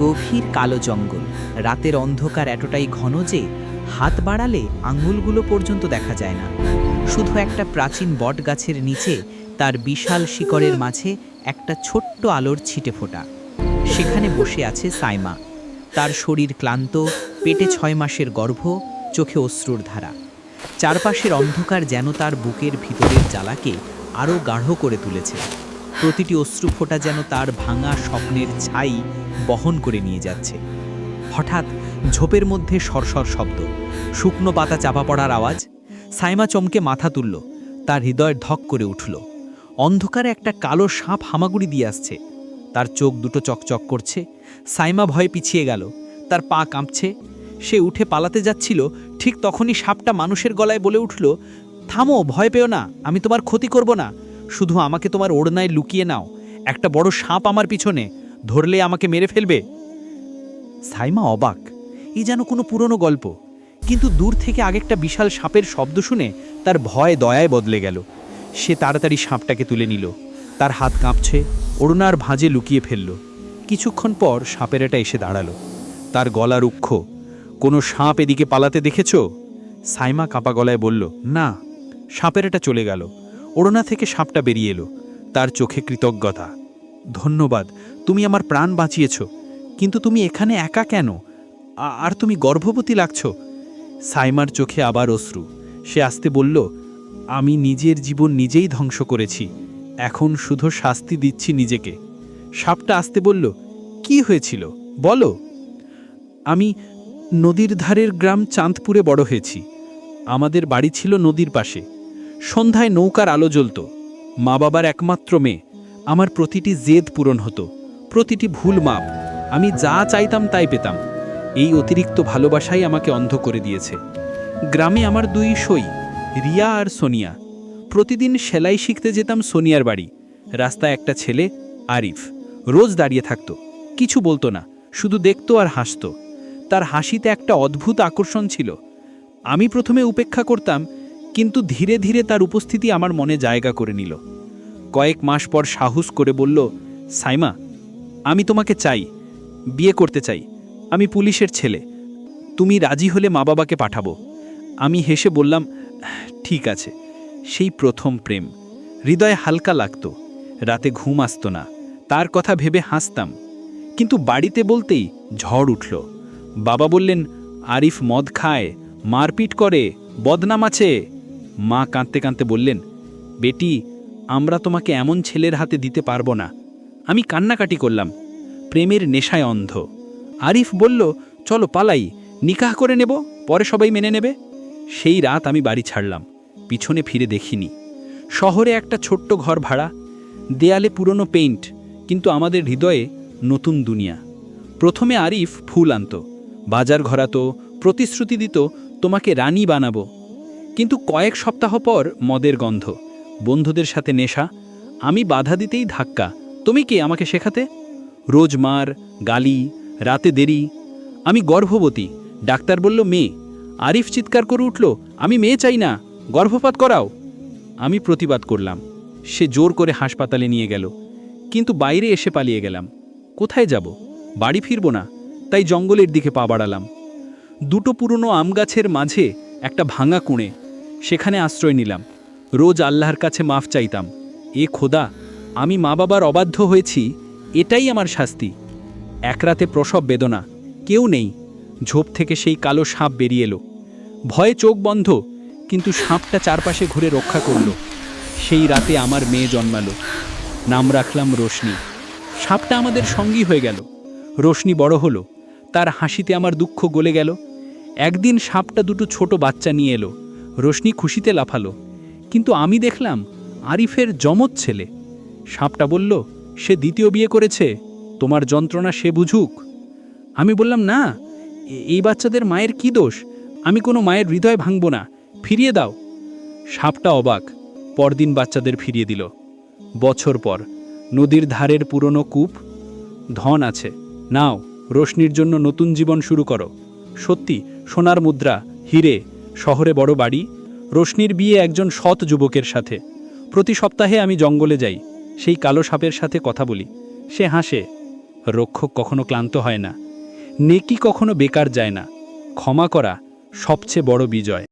গভীর কালো জঙ্গল। রাতের অন্ধকার এতটাই ঘন যে হাত বাড়ালে আঙুলগুলো পর্যন্ত দেখা যায় না। শুধু একটা প্রাচীন বট গাছের নিচে তার বিশাল শিকড়ের মাঝে একটা ছোট্ট আলোর ছিটে ফোটা। সেখানে বসে আছে সাইমা। তার শরীর ক্লান্ত, পেটে ছয় মাসের গর্ভ, চোখে অশ্রুর ধারা। চারপাশের অন্ধকার যেন তার বুকের ভিতরের জ্বালাকে আরও গাঢ় করে তুলেছে। প্রতিটি অশ্রু ফোঁটা যেন তার ভাঙা স্বপ্নের ছাই বহন করে নিয়ে যাচ্ছে। হঠাৎ ঝোপের মধ্যে সরসর শব্দ। শুকনো পাতা চাপা পড়ার আওয়াজ। সাইমা চমকে মাথা তুলল। তার হৃদয় ধক করে উঠল। অন্ধকারে একটা কালো সাপ হামাগুড়ি দিয়ে আসছে। তার চোখ দুটো চকচক করছে। সাইমা ভয়ে পিছিয়ে গেল। তার পা কাঁপছে। সে উঠে পালাতে যাচ্ছিল। ঠিক তখনই সাপটা মানুষের গলায় বলে উঠল, থামো, ভয় পেও না। আমি তোমার ক্ষতি করব না। শুধু আমাকে তোমার ওড়নায় লুকিয়ে নাও। একটা বড় সাপ আমার পিছনে। ধরলে আমাকে মেরে ফেলবে? সাইমা অবাক। এই যেন কোনো পুরনো গল্প। কিন্তু দূর থেকে আগেকটা বিশাল সাপের শব্দ শুনে তার ভয় দয়ায় বদলে গেল। সে তাড়াতাড়ি সাপটাকে তুলে নিল। তার হাত কাঁপছে, ওড়নার ভাঁজে লুকিয়ে ফেলল। কিছুক্ষণ পর সাপেরাটা এসে দাঁড়াল। তার গলা রুক্ষ। কোনো সাপ এদিকে পালাতে দেখেছ? সাইমা কাঁপা গলায় বলল, না সাপেরাটা চলে গেল। ওড়না থেকে সাপটা বেরিয়ে এলো। তার চোখে কৃতজ্ঞতা। ধন্যবাদ, তুমি আমার প্রাণ বাঁচিয়েছ। কিন্তু তুমি এখানে একা কেন? আর তুমি গর্ভবতী লাগছ? সাইমার চোখে আবার অশ্রু। সে আসতে বলল, আমি নিজের জীবন নিজেই ধ্বংস করেছি। এখন শুধু শাস্তি দিচ্ছি নিজেকে। সাপটা আসতে বলল, কি হয়েছিল? বলো। আমি নদীর ধারের গ্রাম চাঁদপুরে বড় হয়েছি। আমাদের বাড়ি ছিল নদীর পাশে। সন্ধ্যায় নৌকার আলো জ্বলত। মা বাবার একমাত্র মেয়ে। আমার প্রতিটি জেদ পূরণ হতো, প্রতিটি ভুল মাপ। আমি যা চাইতাম তাই পেতাম। এই অতিরিক্ত ভালোবাসাই আমাকে অন্ধ করে দিয়েছে। গ্রামে আমার দুই সই, রিয়া আর সোনিয়া। প্রতিদিন সেলাই শিখতে যেতাম সোনিয়ার বাড়ি। রাস্তায় একটা ছেলে, আরিফ, রোজ দাঁড়িয়ে থাকতো। কিছু বলতো না, শুধু দেখতো আর হাসতো। তার হাসিতে একটা অদ্ভুত আকর্ষণ ছিল। আমি প্রথমে উপেক্ষা করতাম, কিন্তু ধীরে ধীরে তার উপস্থিতি আমার মনে জায়গা করে নিল। কয়েক মাস পর সাহস করে বলল, সাইমা, আমি তোমাকে চাই, বিয়ে করতে চাই। আমি পুলিশের ছেলে। তুমি রাজি হলে মা বাবাকে পাঠাবো। আমি হেসে বললাম, ঠিক আছে। সেই প্রথম প্রেম। হৃদয়ে হালকা লাগতো। রাতে ঘুম আসতো না। তার কথা ভেবে হাসতাম। কিন্তু বাড়িতে বলতেই ঝড় উঠল। বাবা বললেন, আরিফ মদ খায়, মারপিট করে, বদনাম আছে। মা কাঁদতে কাঁদতে বললেন, বেটি আমরা তোমাকে এমন ছেলের হাতে দিতে পারব না। আমি কান্নাকাটি করলাম। প্রেমের নেশায় অন্ধ। আরিফ বলল, চলো পালাই, নিকাহ করে নেব, পরে সবাই মেনে নেবে। সেই রাত আমি বাড়ি ছাড়লাম। পিছনে ফিরে দেখিনি। শহরে একটা ছোট্ট ঘর ভাড়া। দেয়ালে পুরনো পেইন্ট, কিন্তু আমাদের হৃদয়ে নতুন দুনিয়া। প্রথমে আরিফ ফুল আনত, বাজার ঘরাতো, প্রতিশ্রুতি দিত, তোমাকে রানী বানাবো। কিন্তু কয়েক সপ্তাহ পর মদের গন্ধ। বন্ধুদের সাথে নেশা, আমি বাধা দিতেই ধাক্কা। তুমি কি আমাকে শেখাতে? রোজ মার, গালি, রাতে দেরি। আমি গর্ভবতী, ডাক্তার বলল, মেয়ে, আরিফ চিৎকার করে উঠল, আমি মেয়ে চাই না, গর্ভপাত করাও। আমি প্রতিবাদ করলাম। সে জোর করে হাসপাতালে নিয়ে গেল। কিন্তু বাইরে এসে পালিয়ে গেলাম। কোথায় যাব? বাড়ি ফিরব না, তাই জঙ্গলের দিকে পা বাড়ালাম। দুটো পুরনো আম গাছের মাঝে একটা ভাঙা কুঁড়ে, সেখানে আশ্রয় নিলাম। রোজ আল্লাহর কাছে মাফ চাইতাম। এ খোদা, আমি মা বাবার অবাধ্য হয়েছি, এটাই আমার শাস্তি। এক রাতে প্রসব বেদনা, কেউ নেই। ঝোপ থেকে সেই কালো সাপ বেরিয়ে এলো। ভয়ে চোখ বন্ধ, কিন্তু সাপটা চারপাশে ঘুরে রক্ষা করল। সেই রাতে আমার মেয়ে জন্মালো। নাম রাখলাম রোশনি। সাপটা আমাদের সঙ্গী হয়ে গেল। রোশনি বড় হলো। তার হাসিতে আমার দুঃখ গলে গেল। একদিন সাপটা দুটো ছোট বাচ্চা নিয়ে এলো। রোশনি খুশিতে লাফালো। কিন্তু আমি দেখলাম আরিফের জমজ ছেলে। সাপটা বলল, সে দ্বিতীয় বিয়ে করেছে, তোমার যন্ত্রণা সে বুঝুক। আমি বললাম, না এই বাচ্চাদের মায়ের কি দোষ? আমি কোনো মায়ের হৃদয় ভাঙব না, ফিরিয়ে দাও। সাপটা অবাক, পরদিন বাচ্চাদের ফিরিয়ে দিল। বছর পর, নদীর ধারের পুরনো কূপ, ধন আছে, নাও, রোশনির জন্য নতুন জীবন শুরু করো। সত্যি, সোনার মুদ্রা, হিরে, শহরে বড় বাড়ি রোশনির বিয়ে একজন সৎ যুবকের সাথে। প্রতি সপ্তাহে আমি জঙ্গলে যাই, সেই কালো সাপের সাথে কথা বলি। সে হাসে, রক্ষক কখনো ক্লান্ত হয় না। নেকি কখনো বেকার যায় না। ক্ষমা করা সবচেয়ে বড় বিজয়।